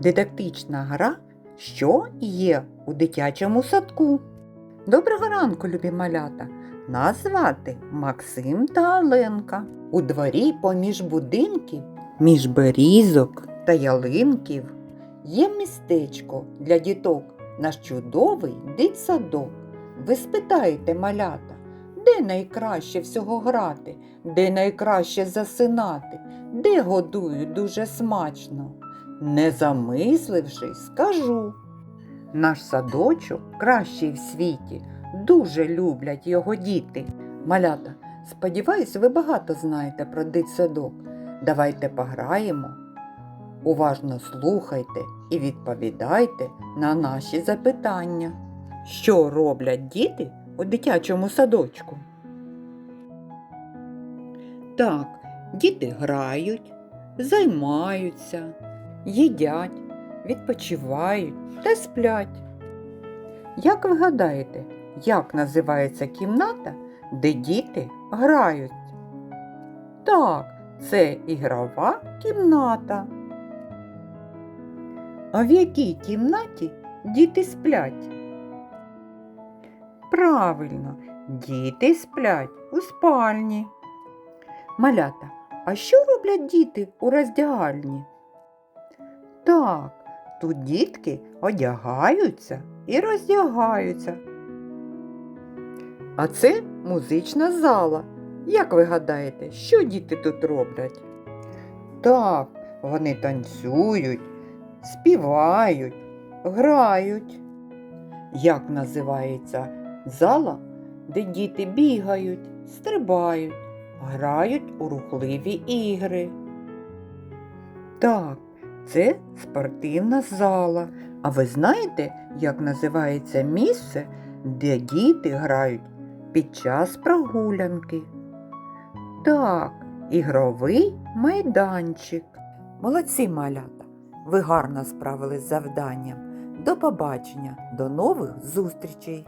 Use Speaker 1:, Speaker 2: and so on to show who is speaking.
Speaker 1: Дидактична гра, що є у дитячому садку. Доброго ранку, любі малята! Нас звати Максим та Оленка. У дворі поміж будинків, між берізок та ялинків є містечко для діток, наш чудовий дитсадок. Ви спитаєте малята, де найкраще всього грати, де найкраще засинати, де годують дуже смачно. Не замислившись, скажу. Наш садочок кращий в світі, дуже люблять його діти. Малята, сподіваюсь, ви багато знаєте про дитсадок. Давайте пограємо. Уважно слухайте і відповідайте на наші запитання. Що роблять діти у дитячому садочку? Так, діти грають, займаються, їдять, відпочивають та сплять. Як ви гадаєте, як називається кімната, де діти грають? Так, це ігрова кімната. А в якій кімнаті діти сплять? Правильно, діти сплять у спальні. Малята, а що роблять діти у роздягальні? Так, тут дітки одягаються і роздягаються. А це музична зала. Як ви гадаєте, що діти тут роблять? Так, вони танцюють, співають, грають. Як називається зала, де діти бігають, стрибають, грають у рухливі ігри? Так, це спортивна зала. А ви знаєте, як називається місце, де діти грають під час прогулянки? Так, ігровий майданчик. Молодці малята! Ви гарно справились з завданням. До побачення, до нових зустрічей!